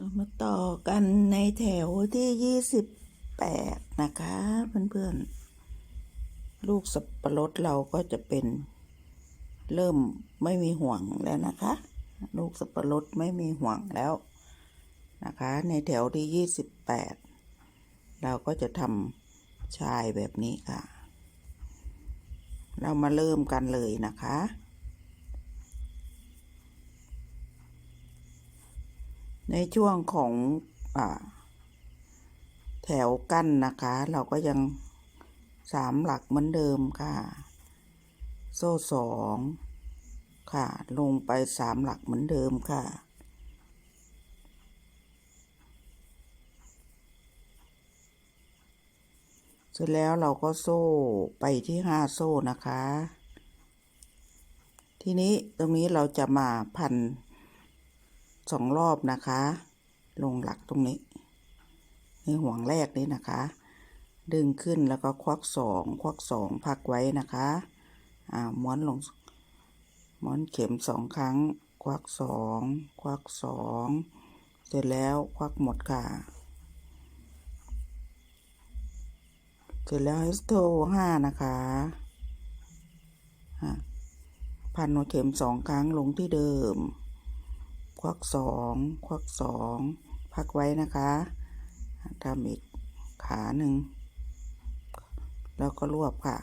เรามาต่อกันในแถวที่ยี่สิบแปดนะคะเพื่อนๆ ลูกสับปะรดเราก็จะเป็นเริ่มไม่มีห่วงแล้วนะคะ ลูกสับปะรดไม่มีห่วงแล้วนะคะ ในแถวที่ยี่สิบแปดเราก็จะทำชายแบบนี้ค่ะ เรามาเริ่มกันเลยนะคะ ในช่วงของอแถวกั้นนะคะ เราก็ยังสามหลักเหมือนเดิมค่ะ โซ่สองค่ะ ลงไปสามหลักเหมือนเดิมค่ะ เสร็จแล้วเราก็โซ่ไปที่ห้าโซ่นะคะ ทีนี้ตรงนี้เราจะมาพัน สองรอบนะคะ ลงหลักตรงนี้ในห่วงแรกนี้นะคะ ดึงขึ้นแล้วก็ควักสองควักสองพักไว้นะคะอ่าม้วนลงม้วนเข็มสองครั้ง ควักสองควักสองเสร็จแล้วควักหมดค่ะเสร็จแล้วให้โทห้านะคะอะพันหัวเข็มสองครั้งลงที่เดิม ควักสองควักสองพักไว้นะคะทำอีกขาหนึ่ง แล้วก็รวบค่ะ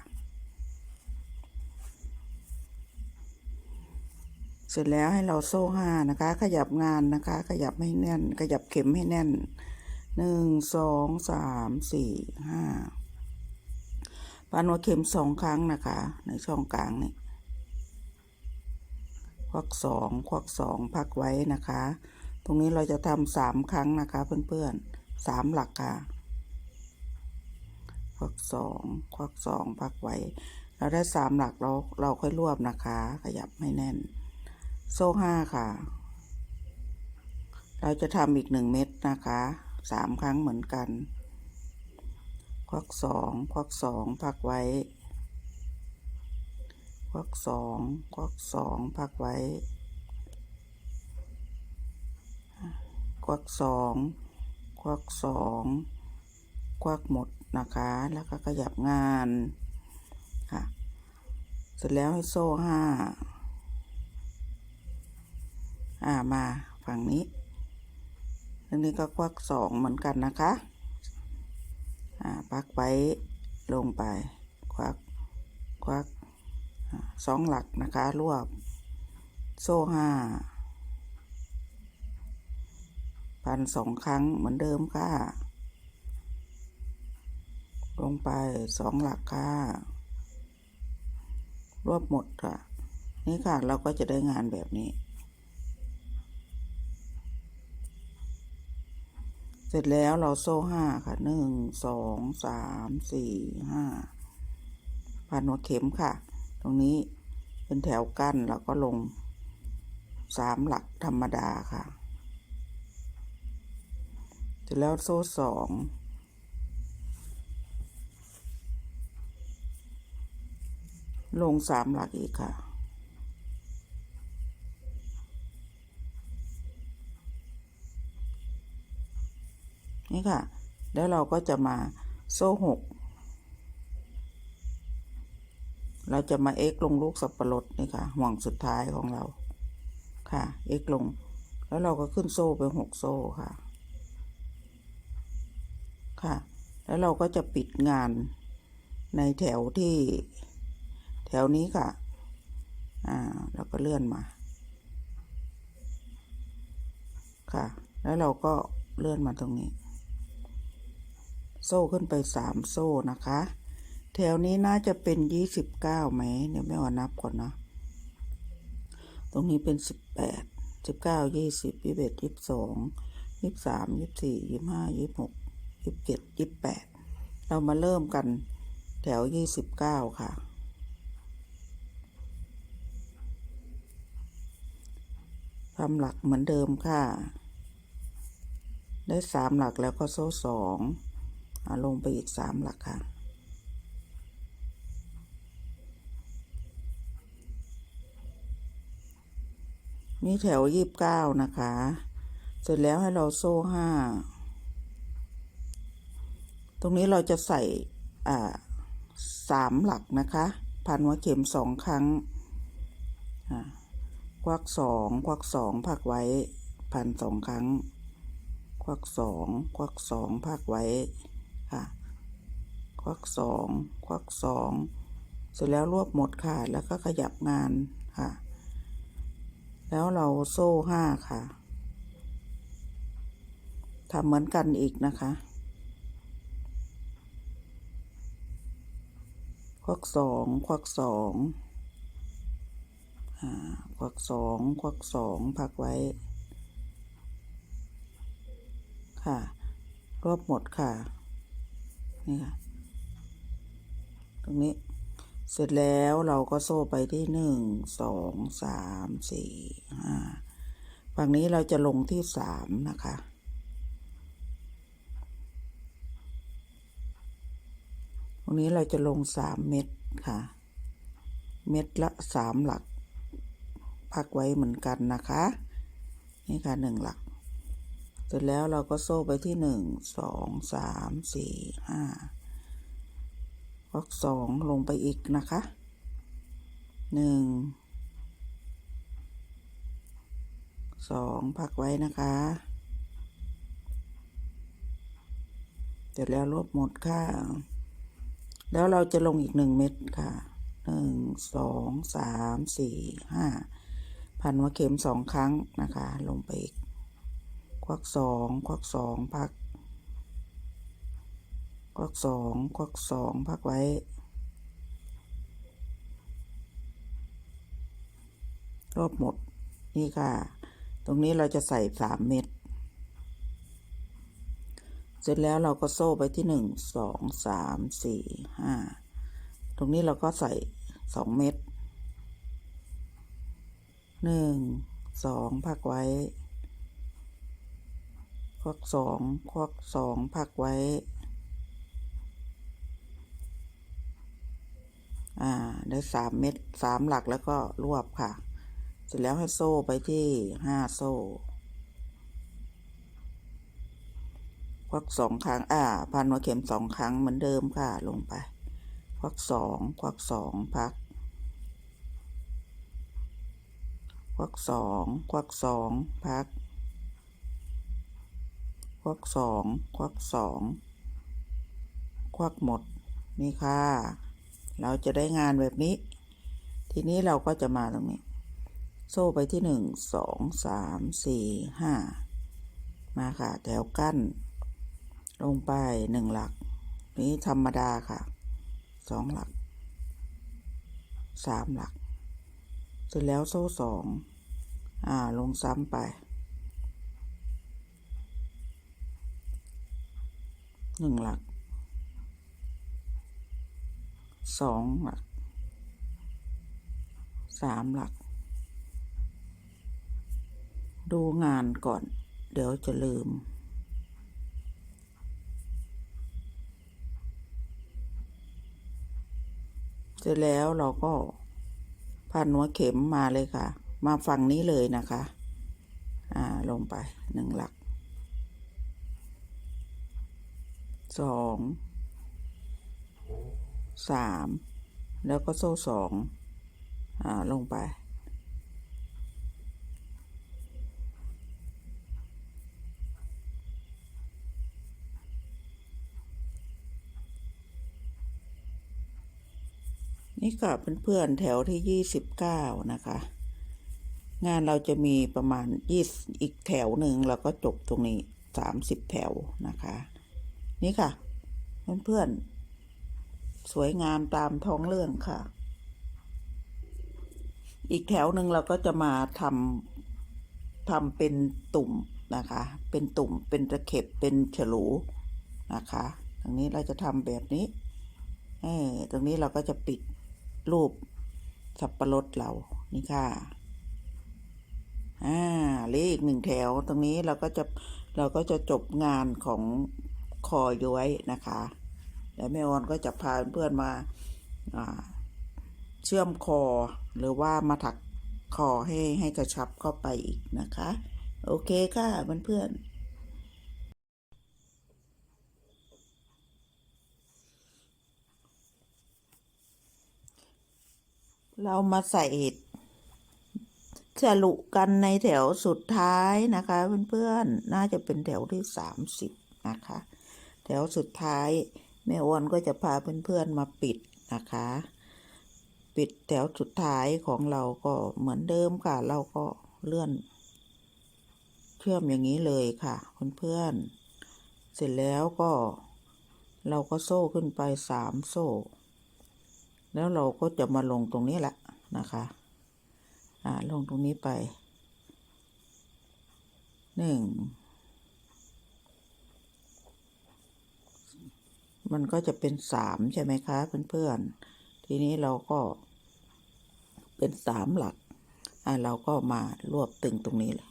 เสร็จแล้วให้เราโซ่ห้านะคะ ขยับงานนะคะ ขยับให้แน่น ขยับเข็มให้แน่นหนึ่งสองสามสี่ห้าพันหัวเข็มสองครั้งนะคะ ในช่องกลางนี่ วักสองควักสองพักไว้นะคะ ตรงนี้เราจะทำสามครั้งนะคะเพื่อนๆสามหลักค่ะควักสองควักสองพักไว้ เราได้สามหลักเราเราค่อยรวบนะคะ ขยับให้แน่น โซ่ห้าค่ะ เราจะทำอีกหนึ่งเม็ดนะคะสามครั้งเหมือนกัน ควักสองควักสองพักไว้ วักสองควักสองพักไว้ควักสองควักสองควักหมดนะคะ แล้วก็ขยับงานค่ะ เสร็จแล้วให้โซ่ห้าอ่ามาฝั่งนี้อันนี้ก็ควักสองเหมือนกันนะคะ อ่าพักไว้ลงไป ควัก ควัก สองหลักนะคะ รวบ โซ่ห้าพันสองครั้งเหมือนเดิมค่ะ ลงไปสองหลักค่ะ รวบหมดค่ะ นี่ค่ะเราก็จะได้งานแบบนี้ เสร็จแล้วเราโซ่ห้าค่ะหนึ่งสองสามสี่ห้าพันหัวเข็มค่ะ รงนี้เป็นแถวกั้นเราก็ลงสามหลักธรรมดาค่ะเสร็จแล้วโซ่สองลงสามหลักอีกค่ะ นี่ค่ะ แล้วเราก็จะมาโซ่หก เราจะมาเอ็กลงลูกสับปะรดนี่ค่ะ ห่วงสุดท้ายของเรา ค่ะเอ็กลง แล้วเราก็ขึ้นโซ่ไปหกโซ่ค่ะ ค่ะ แล้วเราก็จะปิดงานในแถวที่ แถวนี้ค่ะ อ่า แล้วก็เลื่อนมา ค่ะ แล้วเราก็เลื่อนมาตรงนี้ โซ่ขึ้นไปสามโซ่นะคะ แถวนี้น่าจะเป็นยี่สิบเก้าไหมเดี๋ยวไม่ว่านับก่อนนะ ตรงนี้เป็นสิบแปดสิบเก้ายี่สิบยี่สิบเอ็ดยี่สิบสองยี่สิบสามยี่สิบสี่ยี่สิบห้ายี่สิบหกยี่สิบเจ็ดยี่สิบแปดเรามาเริ่มกันแถวยี่สิบเก้าค่ะ ทำหลักเหมือนเดิมค่ะ ได้สามหลักแล้วก็โซ่สองอลงไปอีกสามหลักค่ะ นี่แถวยี่บเก้านะคะ เสร็จแล้วให้เราโซ่ห้า ตรงนี้เราจะใส่อ่าสามหลักนะคะ พันหัวเข็มสองครั้ง ควักสองควักสองพักไว้ พันสองครั้ง ควักสองควักสองพักไว้ค่ะ ควักสองควักสองเสร็จแล้วรวบหมดค่ะ แล้วก็ขยับงานค่ะ แล้วเราโซ่ห้าค่ะทำเหมือนกันอีกนะคะควักสองควักสองควักสองควักสองพักไว้ ค่ะ รวบหมดค่ะ นี่ค่ะ ตรงนี้ เสร็จแล้วเราก็โซ่ไปที่หนึ่งสองสามสี่ห้าฝั่งนี้เราจะลงที่สามนะคะ ตรงนี้เราจะลงสามเม็ดค่ะ เม็ดละสามหลัก พักไว้เหมือนกันนะคะ นี่ค่ะหนึ่งหลัก เสร็จแล้วเราก็โซ่ไปที่หนึ่งสองสามสี่ห้า วักสองลงไปอีกนะคะหนึ่งสองพักไว้นะคะเสร็จแล้วลบหมดค่ะ แล้วเราจะลงอีกหนึ่งเม็ดค่ะหนึ่งสองสามสี่ห้าพันหัวเข็มสองครั้งนะคะ ลงไปอีก ควักสองควักสองพัก ควักสองควักสองพักไว้ รอบหมด นี่ค่ะ ตรงนี้เราจะใส่สามเม็ด เสร็จแล้วเราก็โซ่ไปที่หนึ่งสองสามสี่ห้าตรงนี้เราก็ใส่สองเม็ดหนึ่งสองพักไว้ ควักสองควักสองพักไว้ อ่าได้สามเม็ดสามหลักแล้วก็รวบค่ะ เสร็จแล้วให้โซ่ไปที่ห้าโซ่ควักสองครั้ง อ่า พันหัวเข็มสองครั้งเหมือนเดิมค่ะ ลงไป ควักสอง ควักสองพัก ควักสอง ควักสองพัก ควักสอง ควักสอง ควักหมด นี่ค่ะ เราจะได้งานแบบนี้ ทีนี้เราก็จะมาตรงนี้ โซ่ไปที่หนึ่งสองสามสี่ห้ามาค่ะ แถวกั้น ลงไปหนึ่งหลัก นี้ธรรมดาค่ะสองหลักสามหลัก เสร็จแล้วโซ่สองอ่า ลงซ้ำไปหนึ่งหลัก สองหลักสามหลัก ดูงานก่อน เดี๋ยวจะลืม เสร็จแล้วเราก็พันหัวเข็มมาเลยค่ะ มาฝั่งนี้เลยนะคะ อ่าลงไปหนึ่งหลักสอง สามแล้วก็โซ่สองอ่าลงไปนี่ก็เพื่อนๆแถวที่ยี่สิบเก้านะคะ งานเราจะมีประมาณยี่อีกแถวหนึ่งแล้วก็จบตรงนี้สามสิบแถวนะคะ นี่ค่ะ เพื่อนๆ สวยงามตามท้องเรื่องค่ะ อีกแถวหนึ่งเราก็จะมาทำทำเป็นตุ่มนะคะ เป็นตุ่มเป็นตะเข็บเป็นฉลูนะคะตรงนี้เราจะทำแบบนี้เออตรงนี้เราก็จะปิดรูปสับปะรดเรานี่ค่ะอ่าเหลืออีกหนึ่งแถวตรงนี้เราก็จะเราก็จะจบงานของคอย้วยนะคะ แล้วแม่ออนก็จะพาเพื่อนมาเชื่อมคอหรือว่ามาถักคอให้ให้กระชับเข้าไปอีกนะคะ โอเคค่ะเพื่อนๆเรามาใส่สรุกันในแถวสุดท้ายนะคะเพื่อนๆ น่าจะเป็นแถวที่สามสิบนะคะ แถวสุดท้าย แม่อ้วนก็จะพาเพื่อนๆมาปิดนะคะ ปิดแถวสุดท้ายของเราก็เหมือนเดิมค่ะ เราก็เลื่อน เชื่อมอย่างนี้เลยค่ะเพื่อนๆเสร็จแล้วก็เราก็โซ่ขึ้นไปสามโซ่ แล้วเราก็จะมาลงตรงนี้แหละนะคะอ่าลงตรงนี้ไปหนึ่ง มันก็จะเป็นสามใช่ไหมคะเพื่อนๆ ทีนี้เราก็เป็นสามหลัก อ่าเราก็มารวบตึงตรงนี้เลย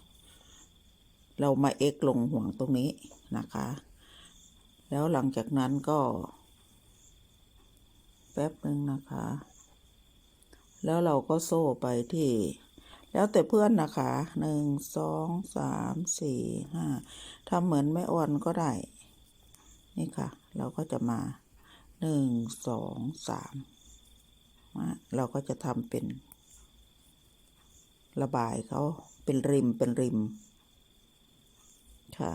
เรามาเอ็กลงห่วงตรงนี้นะคะ แล้วหลังจากนั้นก็ แป๊บหนึ่งนะคะ แล้วเราก็โซ่ไปที่ แล้วแต่เพื่อนนะคะหนึ่งสองสามสี่ห้าทำเหมือนไม่อ่อนก็ได้ นี่ค่ะ เราก็จะมาหนึ่งสองสามเราก็จะทำเป็น ระบายเขาเป็นริมเป็นริม ค่ะ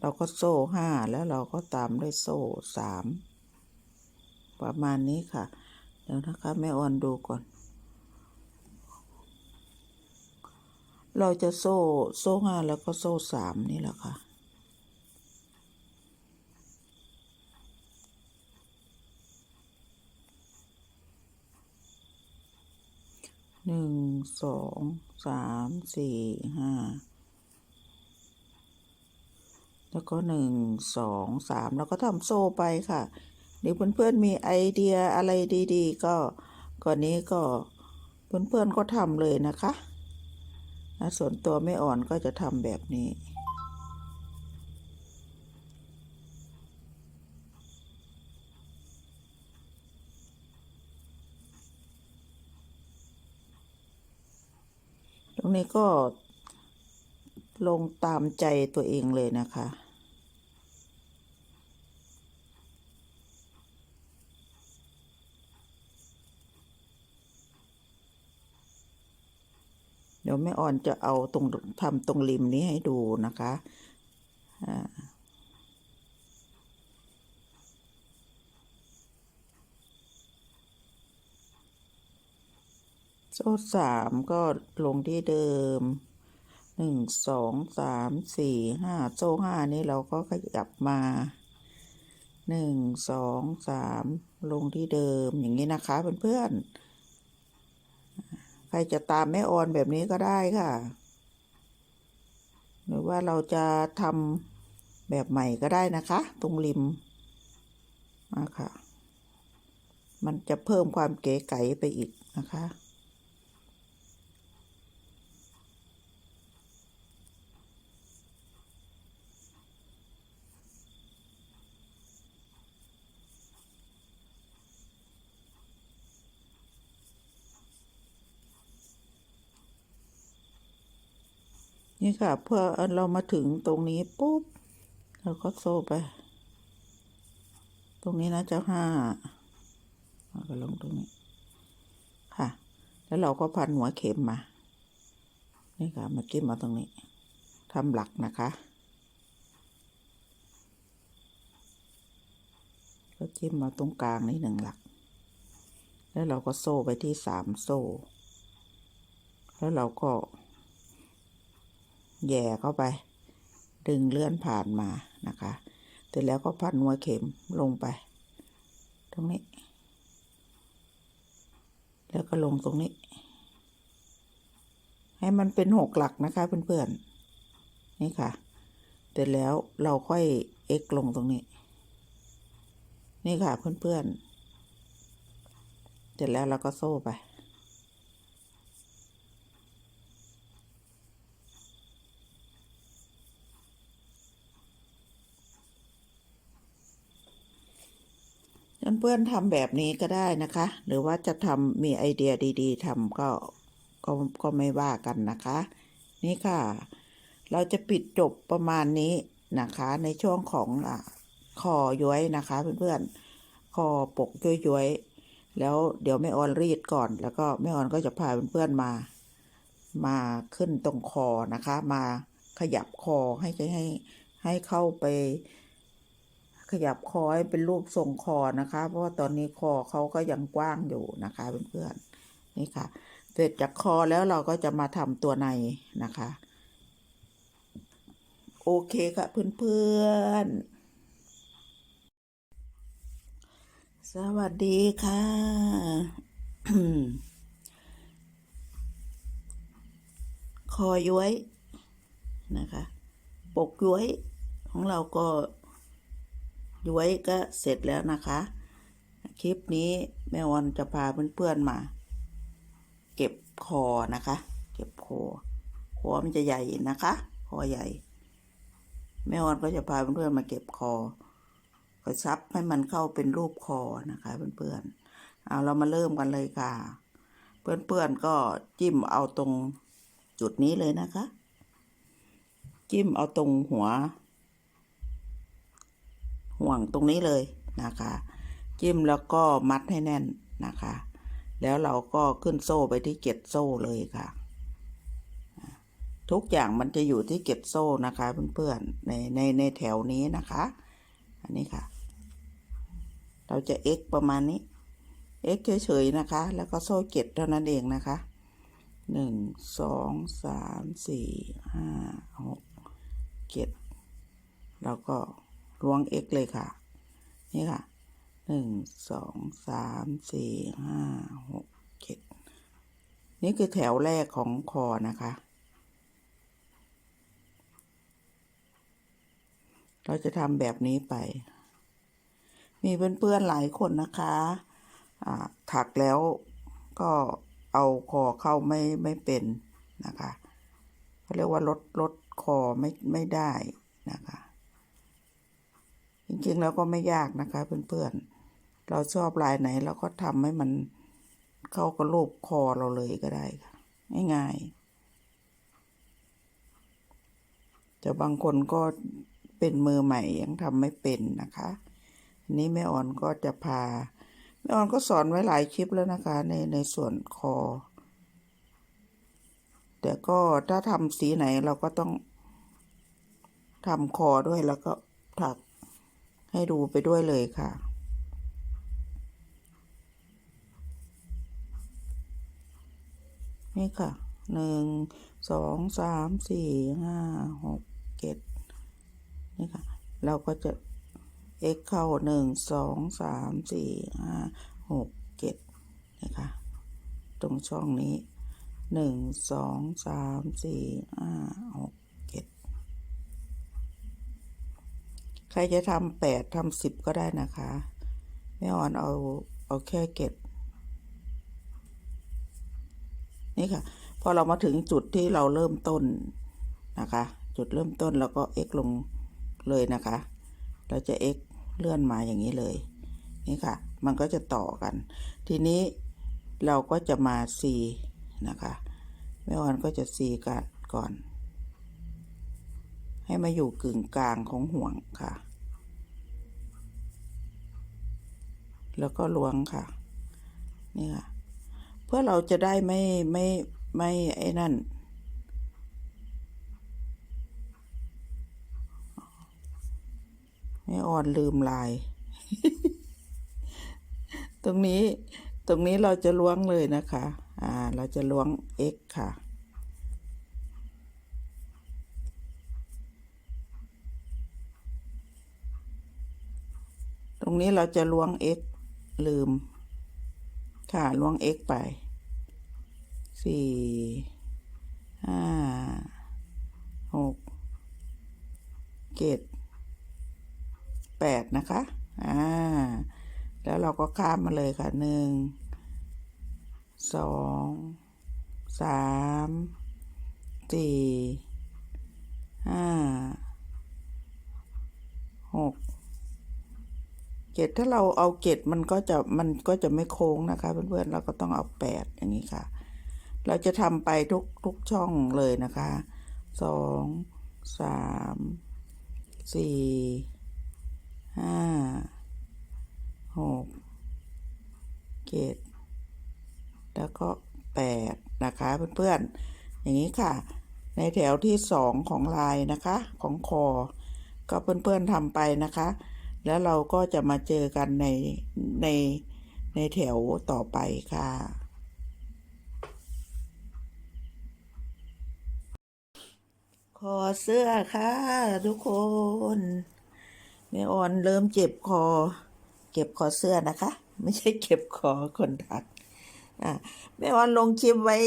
เราก็โซ่ห้าแล้วเราก็ตามด้วยโซ่สามประมาณนี้ค่ะ เดี๋ยวนะคะแม่ออนดูก่อน เราจะโซ่โซ่ห้าแล้วก็โซ่สามนี่แหละค่ะ หนึ่งสองสามสี่ห้าแล้วก็หนึ่งสองสามแล้วก็ทำโซ่ไปค่ะเดี๋ยวเพื่อนๆมีไอเดียอะไรดีๆ ก็ก่อนนี้ก็เพื่อนๆก็ทำเลยนะคะนะส่วนตัวไม่อ่อนก็จะทำแบบนี้ นี้ก็ลงตามใจตัวเองเลยนะคะ เดี๋ยวแม่อ่อนจะเอาตรงทำตรงริมนี้ให้ดูนะคะ โซ่สามก็ลงที่เดิมหนึ่งสองสามสี่ห้าโซ่ห้านี่เราก็ขยับมาหนึ่งสองสามลงที่เดิมอย่างนี้นะคะเพื่อนๆใครจะตามแม่ออนแบบนี้ก็ได้ค่ะ หรือว่าเราจะทำแบบใหม่ก็ได้นะคะ ตรงริมมาค่ะ มันจะเพิ่มความเก๋ไก๋ไปอีกนะคะ นี่ค่ะเพื่อเรามาถึงตรงนี้ปุ๊บเราก็โซ่ไป ตรงนี้นะเจ้าห้าเราก็ลงตรงนี้ค่ะ แล้วเราก็พันหัวเข็มมา นี่ค่ะมาจิ้มมาตรงนี้ทำหลักนะคะ ก็จิ้มมาตรงกลางนี่หนึ่งหลัก แล้วเราก็โซ่ไปที่สามโซ่ แล้วเราก็ แย่เข้าไป ดึงเลื่อนผ่านมานะคะเสร็จแล้วก็พันหัวเข็มลงไป ตรงนี้ แล้วก็ลงตรงนี้ ให้มันเป็นหกหลักนะคะเพื่อนๆนี่ค่ะเสร็จแล้วเราค่อยเอ็กลงตรงนี้ นี่ค่ะเพื่อนๆเสร็จแล้วเราก็โซ่ไป เพื่อนๆทำแบบนี้ก็ได้นะคะ หรือว่าจะทำมีไอเดียดี ๆทำก็ก็ก็ไม่ว่ากันนะคะ นี่ค่ะ เราจะปิดจบประมาณนี้นะคะ ในช่วงของอคอย้วยนะคะ เพื่อนๆคอปกย้วยๆแล้วเดี๋ยวแม่ออนรีดก่อน แล้วก็แม่ออนก็จะพาเพื่อนๆมา มาขึ้นตรงคอนะคะ มาขยับคอให้ให้ให้เข้าไป ขยับคอให้เป็นรูปทรงคอนะคะ เพราะว่าตอนนี้คอเขาก็ยังกว้างอยู่นะคะเพื่อนๆนี่ค่ะ เสร็จจากคอแล้วเราก็จะมาทำตัวในนะคะ โอเคค่ะเพื่อนๆ สวัสดีค่ะคอย้วยนะคะ ปกย้วยของเราก็ ย้วยก็เสร็จแล้วนะคะ คลิปนี้แม่วันจะพาเพื่อนๆมา เก็บคอนะคะ เก็บคอคอมันจะใหญ่นะคะคอใหญ่แม่วันก็จะพาเพื่อนๆมาเก็บคอก็ซับให้มันเข้าเป็นรูปคอนะคะเพื่อนๆเอาเรามาเริ่มกันเลยค่ะ เพื่อนๆก็จิ้มเอาตรงจุดนี้เลยนะคะ จิ้มเอาตรงหัว ห่วงตรงนี้เลยนะคะ จิ้มแล้วก็มัดให้แน่นนะคะ แล้วเราก็ขึ้นโซ่ไปที่เก็ดโซ่เลยค่ะ ทุกอย่างมันจะอยู่ที่เก็ดโซ่นะคะเพื่อนๆในในในแถวนี้นะคะ อันนี้ค่ะ เราจะ x ประมาณนี้ x เฉยๆนะคะ แล้วก็โซ่เก็ดเท่านั้นเองนะคะหนึ่งสองสามสี่ห้าหกเจ็ดแล้วก็ ล้วง x เลยค่ะ นี่ค่ะหนึ่งสองสามสี่ห้าหกเจ็ดนี่คือแถวแรกของคอนะคะ เราจะทำแบบนี้ไป มีเพื่อนๆหลายคนนะคะะถักแล้วก็เอาคอเข้าไม่ไม่เป็นนะคะเขาเรียกว่าลดลดคอไม่ไม่ได้นะคะ จริงๆแล้วก็ไม่ยากนะคะเพื่อนๆ เราชอบลายไหนเราก็ทำให้มันเข้ากับรูปคอเราเลยก็ได้ค่ะ ง่ายๆแต่บางคนก็เป็นมือใหม่ยังทำไม่เป็นนะคะอันนี้แม่อ่อนก็จะพาแม่อ่อนก็สอนไว้หลายคลิปแล้วนะคะ ในในส่วนคอ แต่ก็ถ้าทำสีไหนเราก็ต้องทำคอด้วยแล้วก็ถัก ให้ดูไปด้วยเลยค่ะ นี่ค่ะหนึ่งสองสามสี่ห้าหกเจ็ดนี่ค่ะ เราก็จะ x เข้าหนึ่งสองสามสี่ห้าหกเจ็ดนี่ค่ะตรงช่องนี้หนึ่งสองสามสี่ห้าหก เจ็ด ใครจะทำแปดทำสิบก็ได้นะคะแม่ออนเอาเอาแค่เก็ดนี่ค่ะ พอเรามาถึงจุดที่เราเริ่มต้นนะคะ จุดเริ่มต้นแล้วก็ x ลงเลยนะคะ เราจะ x เลื่อนมาอย่างนี้เลย นี่ค่ะ มันก็จะต่อกัน ทีนี้เราก็จะมา c นะคะแม่ออนก็จะ c กันก่อน ให้มาอยู่กึ่งกลางของห่วงค่ะ แล้วก็ล้วงค่ะ นี่ค่ะ เพื่อเราจะได้ไม่ไม่ไม่ไอ้นั่น ไม่อ่อนลืมลาย ตรงนี้ ตรงนี้เราจะล้วงเลยนะคะ อ่า เราจะล้วง x ค่ะ รงนี้เราจะล้วง x ลืม ค่ะล้วง x ไปสี่ห้าหกเจ็ดแปดนะคะ อ่า แล้วเราก็ข้ามมาเลยค่ะหนึ่งสองสามสี่ห้าหก เกตถ้าเราเอาเกตมันก็จะมันก็จะไม่โค้งนะคะ เพื่อนๆเราก็ต้องเอาแปดอย่างนี้ค่ะ เราจะทำไปทุกทุกช่องเลยนะคะสองสามสี่ห้าหกเจ็ดแล้วก็แปดนะคะ เพื่อนๆ อย่างนี้ค่ะ ในแถวที่สองของลายนะคะของคอ ก็เพื่อนๆทำไปนะคะ แล้วเราก็จะมาเจอกันในในในแถวต่อไปค่ะ คอเสื้อค่ะ ทุกคนแม่อ่อนเริ่มเจ็บคอ เก็บคอเสื้อนะคะ ไม่ใช่เก็บคอคนถักอะแม่อ่อนลงคลิปไว้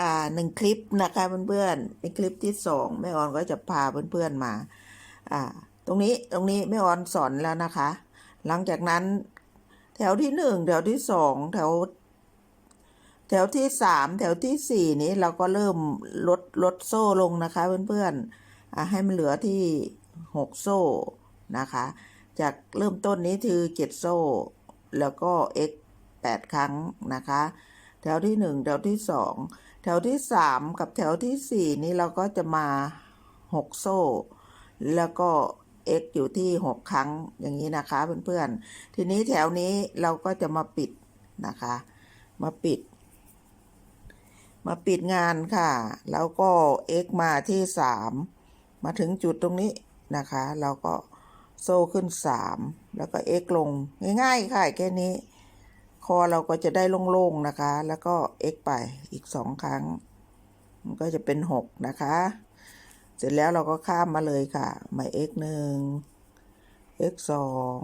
อ่าหนึ่งคลิปนะคะเพื่อนๆในคลิปที่สองแม่อ่อนก็จะพาเพื่อนๆมา อ่า ตรงนี้ตรงนี้แม่ออนสอนแล้วนะคะ หลังจากนั้น แถวที่หนึ่งแถวที่สองแถว แถวที่สามแถวที่สี่นี้เราก็เริ่มลดลดโซ่ลงนะคะเพื่อนๆอะให้มันเหลือที่หกโซ่นะคะ จากเริ่มต้นนี้คือเจ็ดโซ่ แล้วก็ x แปดครั้งนะคะ แถวที่หนึ่งแถวที่สองแถวที่สามกับแถวที่สี่นี้เราก็จะมาหกโซ่ แล้วก็ x อยู่ที่หกครั้งอย่างนี้นะคะเพื่อนๆ ทีนี้แถวนี้เราก็จะมาปิดนะคะ มาปิด มาปิดงานค่ะ แล้วก็ x มาที่สามมาถึงจุดตรงนี้นะคะ เราก็โซ่ขึ้นสามแล้วก็ x ลงง่ายๆค่ะแค่นี้ คอเราก็จะได้โล่งๆนะคะ แล้วก็ x ไปอีกสองครั้ง มันก็จะเป็นหกนะคะ เสร็จแล้วเราก็ข้ามมาเลยค่ะ หมาย x หนึ่ง x สอง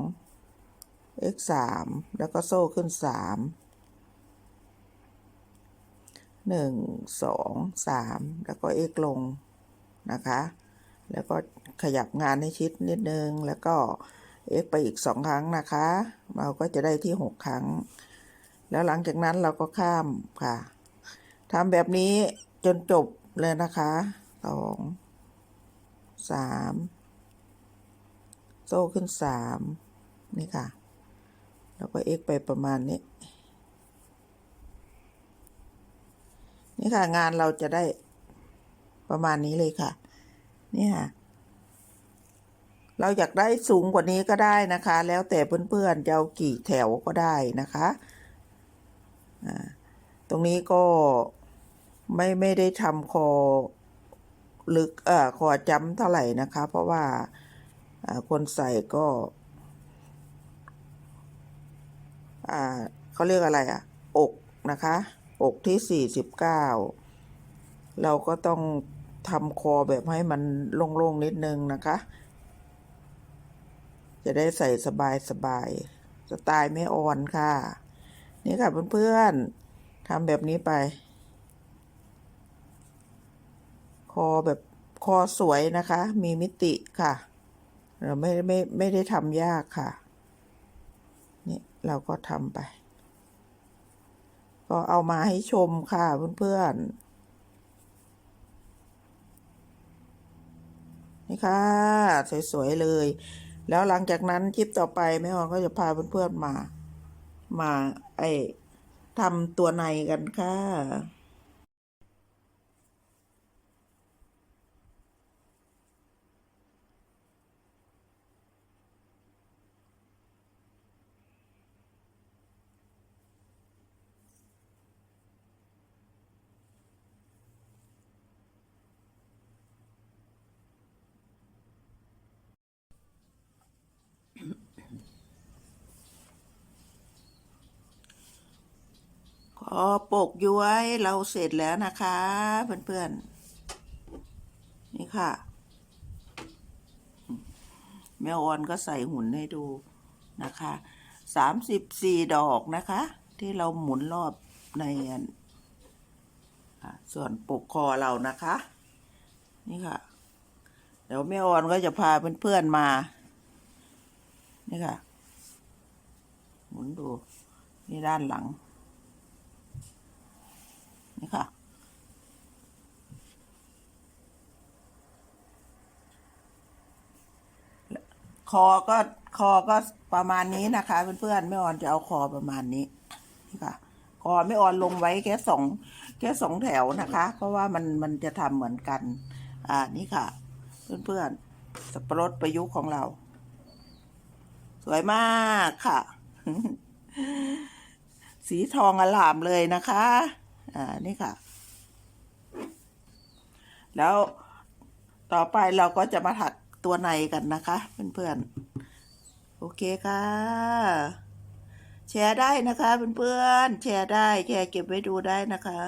x สามแล้วก็โซ่ขึ้นสามหนึ่งสองสามแล้วก็ x ลงนะคะ แล้วก็ขยับงานให้ชิดนิดนึง แล้วก็ x ไปอีกสองครั้งนะคะ เราก็จะได้ที่หกครั้ง แล้วหลังจากนั้นเราก็ข้ามค่ะทำแบบนี้จนจบเลยนะคะสอง สามโซ่ขึ้นสามนี่ค่ะ แล้วก็ x ไปประมาณนี้ นี่ค่ะงานเราจะได้ประมาณนี้เลยค่ะ นี่ค่ะ เราอยากได้สูงกว่านี้ก็ได้นะคะ แล้วแต่เพื่อนๆจะเอากี่แถวก็ได้นะคะตรงนี้ก็ไม่ไม่ได้ทำคอ ลึกเอ่อคอจ้ำเท่าไหร่นะคะ เพราะว่าคนใส่ก็เขาเรียกอะไรอะอกนะคะ อกที่สี่สิบเก้าเราก็ต้องทำคอแบบให้มันโล่งๆนิดนึงนะคะ จะได้ใส่สบายสบายๆสไตล์ไม่อ่อนค่ะ นี่ค่ะเพื่อนๆทำแบบนี้ไป คอแบบคอสวยนะคะ มีมิติค่ะเราไม่ไม่ไม่ได้ทำยากค่ะ นี่เราก็ทำไป ก็เอามาให้ชมค่ะเพื่อนๆ นี่ค่ะ สวย ๆ เลย แล้วหลังจากนั้นคลิปต่อไปแม่ออนก็จะพาเพื่อนๆมา มาไอทำตัวในกันค่ะ ขอปกย้วยเราเสร็จแล้วนะคะ เพื่อนๆ นี่ค่ะ แมวออนก็ใส่หุ่นให้ดูนะคะสามสิบสี่ดอกนะคะ ที่เราหมุนรอบในส่วนปกคอเรานะคะ นี่ค่ะ เดี๋ยวแม่ออนก็จะพาเพื่อนๆมา นี่ค่ะ หมุนดู นี่ด้านหลัง นี่ค่ะ คอก็คอก็ประมาณนี้นะคะเพื่อนๆไม่อ่อนจะเอาคอประมาณนี้นี่ค่ะขอไม่ออนลงไว้แค่สองแค่สองแถวนะคะ เพราะว่ามันมันจะทำเหมือนกัน อ่านี่ค่ะ เพื่อนๆสับปะรดประยุกต์ของเรา สวยมากค่ะ สีทองอลามเลยนะคะ อ่านี่ค่ะ แล้วต่อไปเราก็จะมาถักตัวในกันนะคะ เพื่อนๆ โอเคค่ะ แชร์ได้นะคะ เพื่อนๆ แชร์ได้ แชร์เก็บไว้ดูได้นะคะ